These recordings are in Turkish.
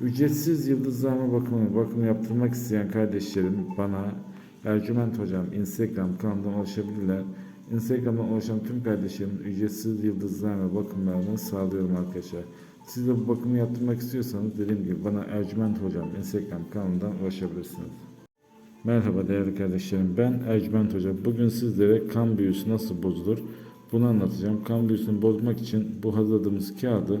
Ücretsiz yıldızlama bakımı, bakım yaptırmak isteyen kardeşlerim bana Ercüment Hocam Instagram kanalından ulaşabilirler. Instagram'dan ulaşan tüm kardeşlerim ücretsiz yıldızlama bakımlarını sağlıyorum arkadaşlar. Siz de bu bakımı yaptırmak istiyorsanız dediğim gibi bana Ercüment Hocam Instagram kanalından ulaşabilirsiniz. Merhaba değerli kardeşlerim. Ben Ercüment Hoca. Bugün sizlere kan büyüsü nasıl bozulur? Bunu anlatacağım. Kan büyüsünü bozmak için bu hazırladığımız kağıdı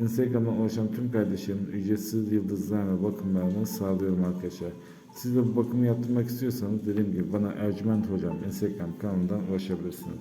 Instagram'dan ulaşan tüm kardeşlerim ücretsiz yıldızlama bakımlarını sağlıyorum arkadaşlar. Siz de bu bakımı yaptırmak istiyorsanız dediğim gibi bana Ercüment Hocam Instagram kanalından ulaşabilirsiniz.